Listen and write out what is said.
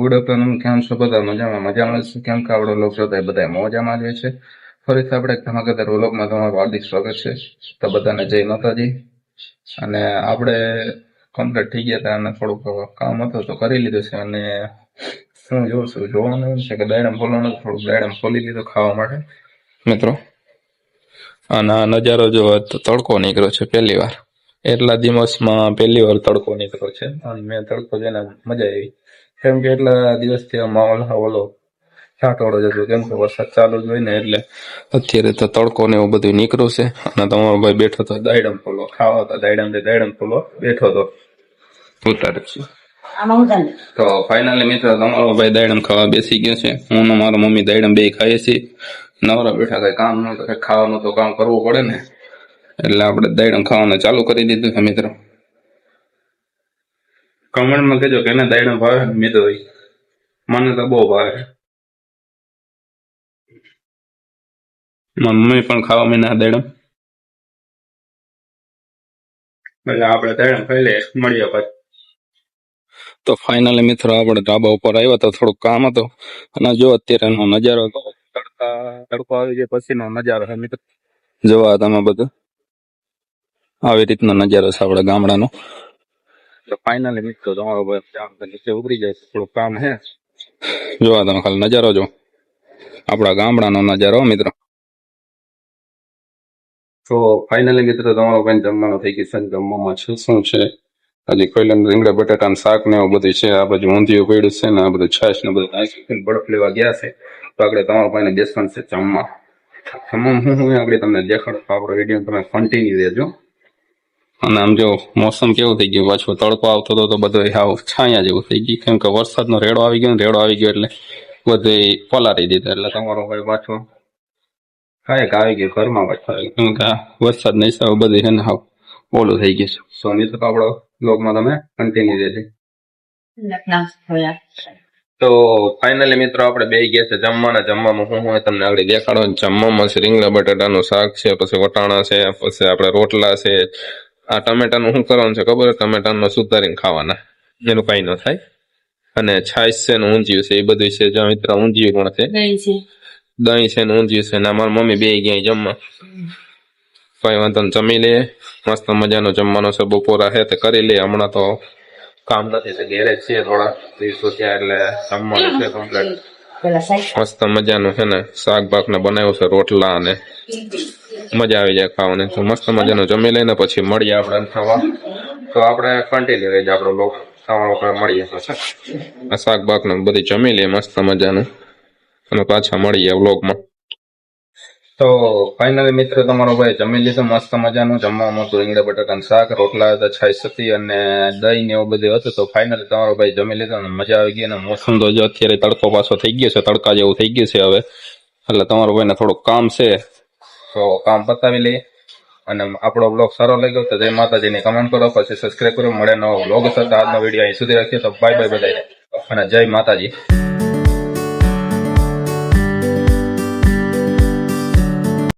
Good afternoon કેમ છો? બધા મજામાં. મજામાં છે. કેમ કે આપણો લોક જોતા બધા મોજામાં જ છે. ફરીથી આપણે ધમાકેદાર વ્લોગમાં તમારું હાર્દિક સ્વાગત છે. તો બધાને જય માતાજી. અને આપણે કમ્પ્લીટ થઈ ગયા હતા અને થોડુંક કામ હતું તો કરી લીધું છે. અને શું જોઉં છું? જોવાનું છે કે દાડમ ખોલવાનું થોડુંક દાડમ ખોલી લીધું ખાવા માટે. મિત્રો, અને આ નજારો તો, તડકો નીકળ્યો છે પહેલી વાર એટલા દિવસમાં પહેલી વાર તડકો નીકળ્યો છે. અને મેં તડકો જેને મજા આવી. કેમ કે એટલા દિવસથી આ માહોલ ઓલો છાંટવાળો જતો કેમ કે વરસાદ ચાલુ જ હોય ને એટલે અત્યારે તો તડકો ને એવું બધું નીકળ્યું છે. અને તમારો ભાઈ બેઠો તો દાયડમ ફોલો ખાવા તો દાયડમથી દાયડમ ફોલો બેઠો તો ઉતારે છે. તો ફાઇનલી મિત્રો તમારો ભાઈ દાયડમ ખાવા બેસી ગયો છે. હું ને મારો મમ્મી દાયડમ બે ખાઈએ છીએ. નવરા બેઠા કઈ કામ ન તો ખાવાનું તો કામ કરવું પડે ને. એટલે આપણે દાયડમ ખાવાનું ચાલુ કરી દીધું છે મિત્રો. કમેન્ટમાં કહેજો કે એને દાયડમ ભાવે મિત્રો મને તો બહુ ભાવે. મમ્મી પણ ખાવા માંડ્યા દાયડમ એટલે આપણે દાયડમ ખાઈ મળીએ પછી. તો ફાઇનલી મિત્રો આપણે ધાબા ઉપર આવ્યા તો થોડુંક કામ હતું. અને જો અત્યારેનો નજારો તડકો આવી જાય પછીનો નજારો છે મિત્રો. જોવા તમે બધું. આવી રીતનો નજારો છે આપણે ગામડાનો. તો ફાઇનલી મિત્રો તમારો નીચે ઉતરી જાય થોડું કામ હે. જોવા તમે ખાલી નજારો જો આપણા ગામડાનો નજારો મિત્ર. તો ફાઇનલી મિત્રો તમારો ભાઈ જમવાનો થઈ ગયું છે? જમવામાં છે શું છે? હજી કોયલા રીંગણા બટાટાનું શાક ને એવું બધું છે. આ બાજુ ઊંધિયું પડ્યું છે ને આ બધું છાશ ને બધું આઈસ્ક્રીમ બરફ લેવા ગયા છે. તો આપણે તમારો ભાઈને બેસવાનું છે જમવા. જમવામાં હું હું આગળ તમને દેખાડું. આપણો વીડિયો તમે કન્ટિન્યુ રહેજો. અને આમ જો મોસમ કેવું થઈ ગયું? પાછો તડકો આવતો હતો તો બધો હાવ છાયા જેવું થઈ ગયું. કેમ કે વરસાદનો રેડો આવી ગયો ને રેડો આવી ગયો એટલે બધે પલારી દીધા. એટલે તમારો ભાઈ પાછો કાંઈક આવી ગયું ઘરમાં પાછો કેમ કે વરસાદ નહીં સાવ બધું છે ને હાવ ઓલું થઈ ગયું છે. સો મિત્રો તો આપણો બ્લોગમાં તમે કન્ટિન્યુ રહેજો. તો ફાઇનલી મિત્રો આપણે બે ગયા છે જમવાના. જમવામાં હું હું તમને આગળ દેખાડો. જમવામાં છે રીંગણા બટાટાનું શાક છે પછી વટાણા છે પછી આપણે રોટલા છે આ ટમેટાનું શું કરવાનું છે ખબર ટમેટાનો સુધારીને ખાવાના. એનું કઈ ન થાય. અને છાશ છે ને ઊંધિયું છે એ બધું છે. જ્યાં મિત્ર ઊંધિયું પણ છે. દહીં છે. ને ઊંધિયું છે. ને મારી મમ્મી બે ગયા જમવા. કઈ વાંધો ને જમી લે. મસ્ત મજાનો જમવાનું છે. બપોરા છે તે કરી લે. હમણાં તો કામ નથી ઘેરે જ છે થોડા દિવસો થયા એટલે જમવાનું છે કમ્પ્લીટ મસ્ત મજાનું છે ને શાક બાક ને બનાવ્યું છે રોટલા અને મજા આવી જાય ખાવાની. તો મસ્ત મજાનું જમી લઈને પછી મળીએ આપણે ખાવા. તો આપણે કન્ટિન્યુ રહી જાય આપણો લોક ખાવાનો આપણે મળીએ આ બાક ને બધી જમી લઈએ, મસ્ત મજાનું. અને પાછા મળીએ વ્લોગમાં તો ફાઇનલી મિત્રો તમારો ભાઈ જમી લીધું, મસ્ત મજાનું. જમવામાં હતું રીંગણા, બટાકાનું શાક, રોટલા હતા, છાશ હતી અને દહીં ને એવું બધું હતું. તો ફાઇનલી તમારો ભાઈ જમી લીધું અને મજા આવી ગઈ અને મોસમ તો જો અત્યારે તડકો પાછો થઈ ગયો છે, તડકા જેવું થઈ ગયું છે હવે. એટલે તમારો ભાઈને થોડુંક કામ છે. તો કામ પતાવી લઈએ. અને આપણો બ્લોગ સારો લાગ્યો તો જય માતાજીની કમેન્ટ કરો, પછી સબસ્ક્રાઈબ કરો. મળે નવો બ્લોગ સાથે. આજનો વીડિયો અહીં સુધી રાખીએ તો બાય બાય બધાય. અને જય માતાજી.